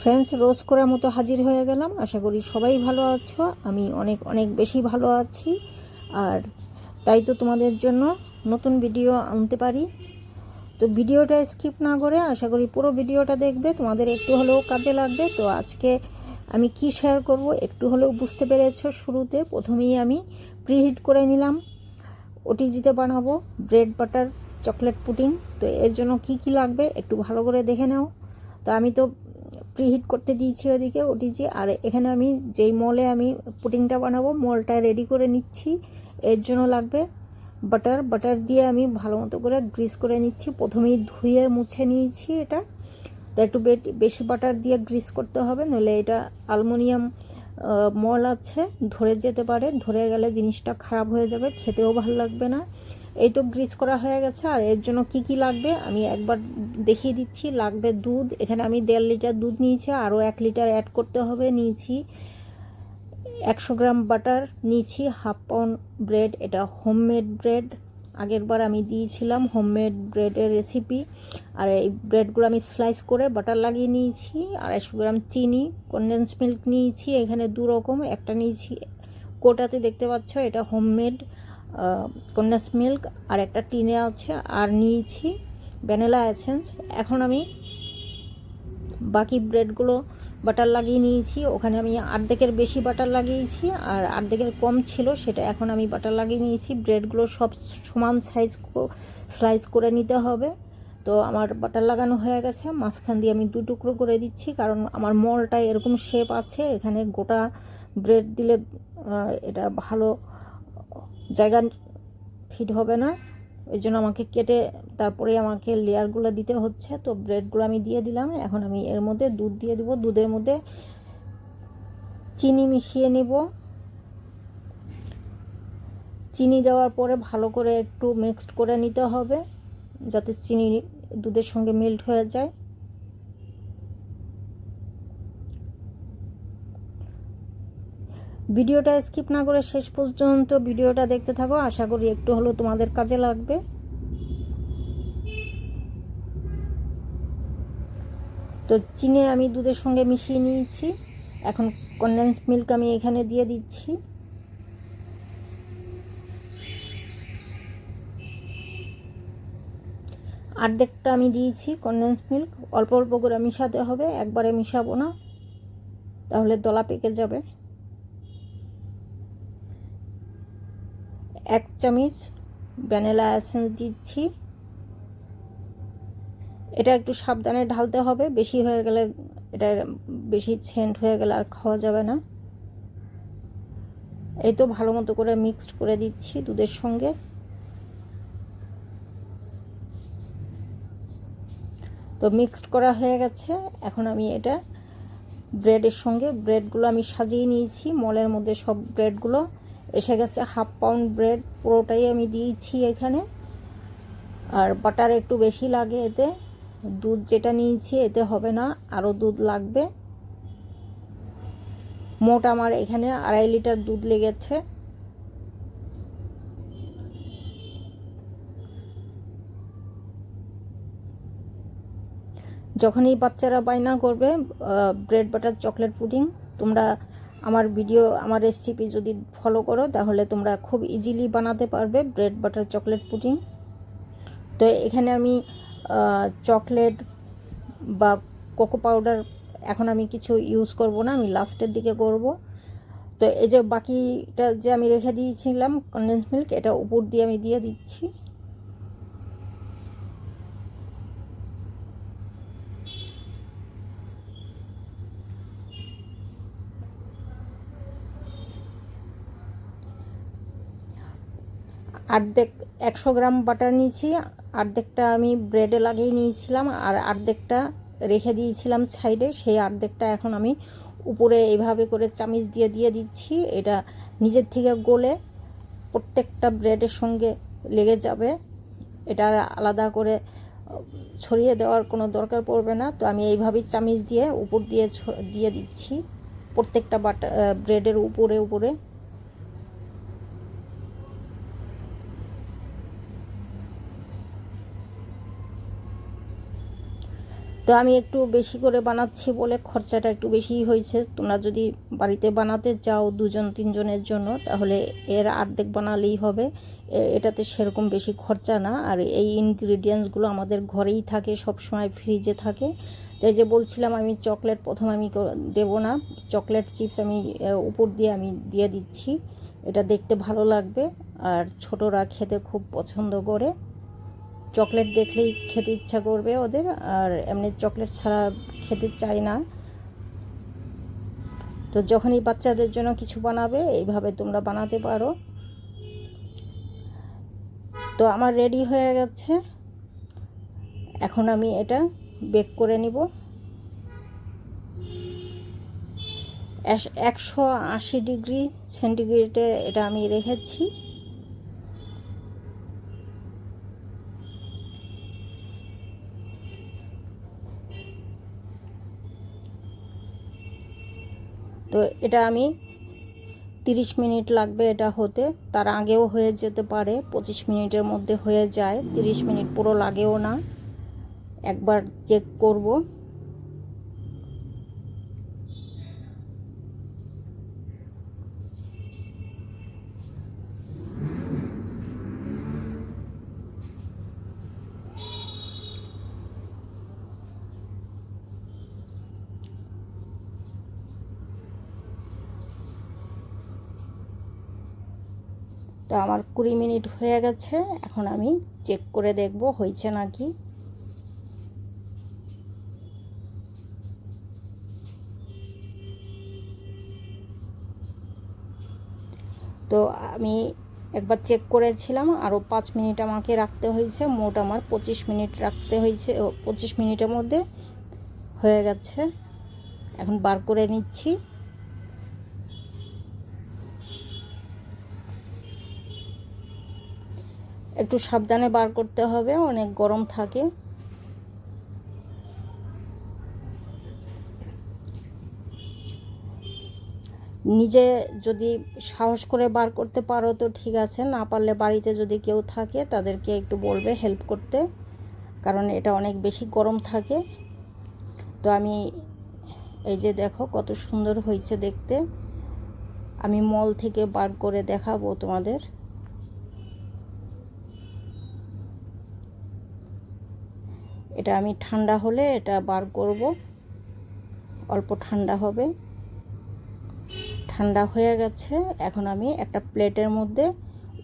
Friends রোজ করার মতো হাজির হয়ে গেলাম। আশা করি সবাই ভালো আছো। আমি অনেক অনেক বেশি ভালো আছি। আর তাই তো তোমাদের জন্য নতুন ভিডিও আনতে পারি। তো ভিডিওটা স্কিপ না করে, আশা করি পুরো ভিডিওটা দেখবে। তোমাদের একটু হলেও কাজে লাগবে। তো আজকে আমি কি শেয়ার করব একটু হলেও বুঝতে পেরেছ শুরুতে। প্রথমেই আমি প্রিহিট করে নিলাম। ওটিজিতে বানাবো ব্রেড বাটার চকলেট পুডিং তো এর জন্য কি কি লাগবে একটু ভালো করে দেখে নাও। তো আমি তো প্রিহিট করতে দিয়েছি ওদিকে, ওটিজি। আর এখানে আমি যেই মলে আমি পুটিংটা বানাবো মলটা রেডি করে নিচ্ছি। এর জন্য লাগবে বাটার বাটার দিয়ে আমি ভালো মতো করে গ্রিস করে নিচ্ছি। প্রথমেই ধুয়ে মুছে নিয়েছি এটা। তো একটু বেশি বাটার দিয়ে গ্রিস করতে হবে, নইলে এটা অ্যালুমিনিয়াম মল আছে, ধরে যেতে পারে। ধরে গেলে জিনিসটা খারাপ হয়ে যাবে, খেতেও ভালো লাগবে না। এই তো গ্রিস করা হয়ে গেছে, আর এর জন্য কি কি লাগবে? আমি একবার দেখিয়ে দিচ্ছি, লাগবে দুধ। এখানে আমি দেড় লিটার দুধ নিয়েছি, আরও এক লিটার অ্যাড করতে হবে, নিয়েছি একশো গ্রাম বাটার নিয়েছি হাফ পাউন্ড ব্রেড এটা হোমমেড ব্রেড আগের বার আমি দিয়েছিলাম হোমমেড ব্রেডের রেসিপি আর এই ব্রেডগুলো আমি স্লাইস করে বাটার লাগিয়ে নিয়েছি, আড়াইশো গ্রাম চিনি কনডেন্স মিল্ক নিয়েছি, এখানে দু রকম, একটা নিয়েছি, কোটাতে দেখতে পাচ্ছ, এটা হোমমেড কন্ডেন্স মিল্ক আর একটা টিনে আছে, আর নিয়েছি ভ্যানিলা এসেন্স। এখন আমি বাকি ব্রেডগুলো বাটার লাগিয়ে নিয়েছি। ওখানে আমি আর্ধেকের বেশি বাটার লাগিয়েছি, আর আর্ধেকের কম ছিল সেটা এখন আমি বাটার লাগিয়ে নিয়েছি। ব্রেডগুলো সব সমান সাইজ স্লাইস করে নিতে হবে। তো আমার বাটার লাগানো হয়ে গেছে। মাঝখান দিয়ে আমি দু টুকরো করে দিচ্ছি, কারণ আমার মলটা এরকম শেপ আছে। এখানে গোটা ব্রেড দিলে এটা ভালো জায়গা ফিট হবে না। ওই জন্য আমাকে কেটে তারপরে আমাকে লেয়ারগুলো দিতে হচ্ছে। তো ব্রেডগুলো আমি দিয়ে দিলাম। এখন আমি এর মধ্যে দুধ দিয়ে দেবো। দুধের মধ্যে চিনি মিশিয়ে নেব। চিনি দেওয়ার পরে ভালো করে একটু মিক্সড করে নিতে হবে, যাতে চিনি দুধের সঙ্গে মেল্ট হয়ে যায়। ভিডিওটা স্কিপ না করে শেষ পর্যন্ত ভিডিওটা দেখতে থাকো। আশা করি একটু হলেও তোমাদের কাজে লাগবে। তো চিনি আমি দুধের সঙ্গে মিশিয়ে নিয়েছি। এখন কনডেন্স মিল্ক আমি এখানে দিয়ে দিচ্ছি। আর্ধেকটা আমি দিয়েছি কনডেন্স মিল্ক অল্প অল্প করে মিশাতে হবে, একবারে মিশাবো না। তাহলে দলা পেকে যাবে। এক চামচ ভ্যানিলা এসেন্স দিচ্ছি। এটা একটু সাবধানে ঢালতে হবে। বেশি হয়ে গেলে এটা বেশি সেন্ট হয়ে গেলে আর খাওয়া যাবে না। এই তো ভালো মতো করে মিক্সড করে দিচ্ছি দুধের সঙ্গে। তো মিক্সড করা হয়ে গেছে। এখন আমি এটা ব্রেডের সঙ্গে ব্রেডগুলো আমি সাজিয়ে নিয়েছি। মলের মধ্যে সব ব্রেডগুলো এসে গেছে হাফ পাউন্ড ব্রেড, পুরোটাই আমি দিয়েছি এখানে। আর বাটার একটু বেশি লাগে এতে। দুধ যেটা নিয়েছি এতে হবে না, আরও দুধ লাগবে। মোট আমার এখানে আড়াই লিটার দুধ লেগেছে। যখনই বাচ্চারা বায়না করবে ব্রেড বাটার চকলেট পুডিং, তোমরা আমার ভিডিও, আমার রেসিপি যদি ফলো করো, তাহলে তোমরা খুব ইজিলি বানাতে পারবে ব্রেড বাটার চকলেট পুডিং তো এখানে আমি চকলেট বা কোকো পাউডার এখন আমি কিছু ইউজ করব না, আমি লাস্টের দিকে করব। তো এই যে বাকিটা যে আমি রেখে দিয়েছিলাম কনডেন্স মিল্ক এটা উপর দিয়ে আমি দিয়ে দিচ্ছি। আর্ধেক একশো গ্রাম বাটার নিয়েছি আর্ধেকটা আমি ব্রেডে লাগিয়ে নিয়েছিলাম আর আর্ধেকটা রেখে দিয়েছিলাম সাইডে সেই আর্ধেকটা এখন আমি উপরে এইভাবে করে চামিচ দিয়ে দিয়ে দিচ্ছি। এটা নিজের থেকে গলে প্রত্যেকটা ব্রেডের সঙ্গে লেগে যাবে। এটা আলাদা করে ছড়িয়ে দেওয়ার কোনো দরকার পড়বে না। তো আমি এইভাবেই চামিচ দিয়ে উপর দিয়ে দিয়ে দিচ্ছি প্রত্যেকটা বাটা ব্রেডের উপরে উপরে। তো আমি একটু বেশি করে বানাচ্ছি বলে খরচাটা একটু বেশিই হয়েছে। তোমরা যদি বাড়িতে বানাতে চাও দুজন, তিনজনের জন্য, তাহলে এর আর্ধেক বানালেই হবে। এটাতে সেরকম বেশি খরচা না। আর এই ইনগ্রিডিয়েন্টসগুলো আমাদের ঘরেই থাকে সব সময় ফ্রিজে থাকে। তো এই যে বলছিলাম আমি চকলেট প্রথম আমি দেবো না। চকলেট চিপস আমি উপর দিয়ে আমি দিয়ে দিচ্ছি। এটা দেখতে ভালো লাগবে। আর ছোটরা খেতে খুব পছন্দ করে। চকলেট দেখলেই খেতে ইচ্ছা করবে ওদের, আর এমনি চকলেট ছাড়া খেতে চায় না। তো যখনই বাচ্চাদের জন্য কিছু বানাবে, এইভাবে তোমরা বানাতে পারো। তো আমার রেডি হয়ে গেছে। এখন আমি এটা বেক করে নিব। একশো আশি ডিগ্রি সেন্টিগ্রেডে এটা আমি রেখেছি। তো এটা আমি তিরিশ মিনিট লাগবে এটা হতে। তার আগেও হয়ে যেতে পারে, পঁচিশ মিনিটের মধ্যে হয়ে যায়। তিরিশ মিনিট পুরো লাগেও না। একবার চেক করব। তো আমার কুড়ি মিনিট হয়ে গেছে, এখন আমি চেক করে দেখব হয়েছে নাকি। তো আমি একবার চেক করেছিলাম আরও পাঁচ মিনিট আমাকে রাখতে হয়েছে, মোট আমার পঁচিশ মিনিট রাখতে হয়েছে পঁচিশ মিনিটের মধ্যে হয়ে গেছে। এখন বার করে নিচ্ছি। একটু সাবধানে বার করতে হবে, অনেক গরম থাকে। নিজে যদি সাহস করে বার করতে পারো তো ঠিক আছে, না পারলে বাড়িতে যদি কেউ থাকে তাদেরকে একটু বলবে হেল্প করতে, কারণ এটা অনেক বেশি গরম থাকে। তো আমি এই যে দেখো কত সুন্দর হয়েছে দেখতে। আমি মল থেকে বার করে দেখাবো তোমাদের। এটা আমি ঠান্ডা হলে এটা বার করব। অল্প ঠান্ডা হবে। ঠান্ডা হয়ে গেছে। এখন আমি একটা প্লেটের মধ্যে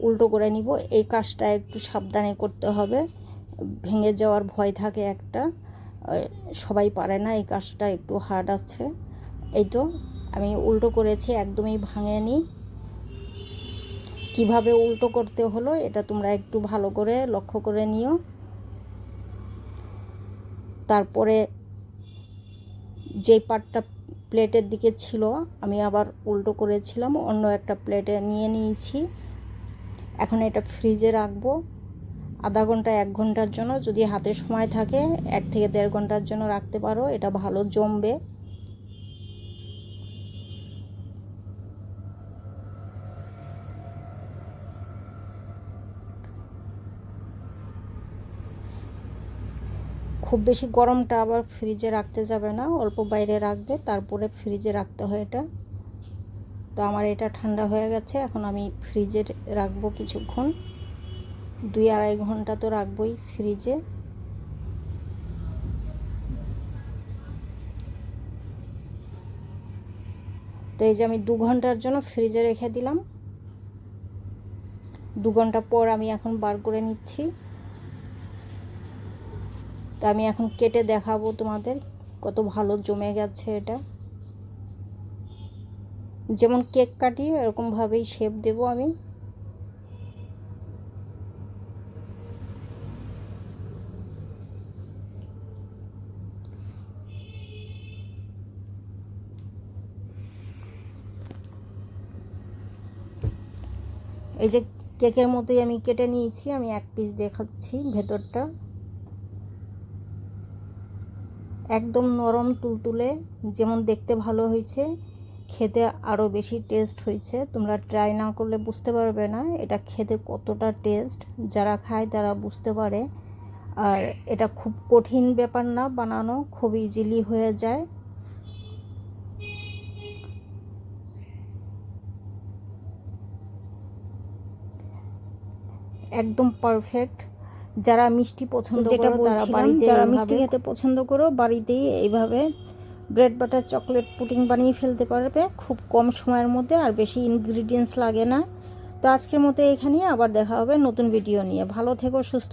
উল্টো করে নিব। এই কাজটা একটু সাবধানে করতে হবে। ভেঙে যাওয়ার ভয় থাকে একটা। সবাই পারে না এই কাজটা, একটু হার্ড আছে। এই তো, আমি উল্টো করেছি, একদমই ভাঙেনি কীভাবে উল্টো করতে হলো, এটা তোমরা একটু ভালো করে লক্ষ্য করে নিও। তারপরে যেই পাটটা প্লেটের দিকে ছিল, আমি আবার উল্টো করেছিলাম, অন্য একটা প্লেটে নিয়ে নিয়েছি। এখন এটা ফ্রিজে রাখব। আধা ঘণ্টা, এক ঘণ্টার জন্য, যদি হাতে সময় থাকে, এক থেকে দেড় ঘণ্টার জন্য রাখতে পারো, এটা ভালো জমবে। খুব বেশি গরমটা আবার ফ্রিজে রাখতে যাবে না, অল্প বাইরে রাখবে, তারপরে ফ্রিজে রাখতে হয় এটা। তো আমার এটা ঠান্ডা হয়ে গেছে, এখন আমি ফ্রিজে রাখব কিছুক্ষণ। দুই আড়াই ঘণ্টা তো রাখবোই ফ্রিজে তো এই যে আমি দু ঘণ্টার জন্য ফ্রিজে রেখে দিলাম। দু ঘণ্টা পর আমি এখন বার করে নিচ্ছি। তা আমি এখন কেটে দেখাবো তোমাদের কত ভালো জমে গেছে এটা। যেমন কেক কাটি এরকমভাবেই শেপ দেব আমি। এই যে কেকের মতোই আমি কেটে নিয়েছি, আমি এক পিস দেখাচ্ছি ভেতরটা। একদম নরম তুলতুলে, যেমন দেখতে ভালো হয়েছে, খেতে আরও বেশি টেস্ট হয়েছে। তোমরা ট্রাই না করলে বুঝতে পারবে না এটা খেতে কতটা টেস্ট যারা খায় তারা বুঝতে পারে। আর এটা খুব কঠিন ব্যাপার না, বানানো খুব ইজিলি হয়ে যায়। একদম পারফেক্ট যারা মিষ্টি পছন্দ যেটা বলছিলাম, বাড়িতে যারা মিষ্টি খেতে পছন্দ করো বাড়িতেই এইভাবে ব্রেড বাটার চকলেট পুডিং বানিয়ে ফেলতে পারবে খুব কম সময়ের মধ্যে আর বেশি ইনগ্রিডিয়েন্টস লাগে না। তো আজকের মতো এখানেই আবার দেখা হবে নতুন ভিডিও নিয়ে। ভালো থেকো সুস্থ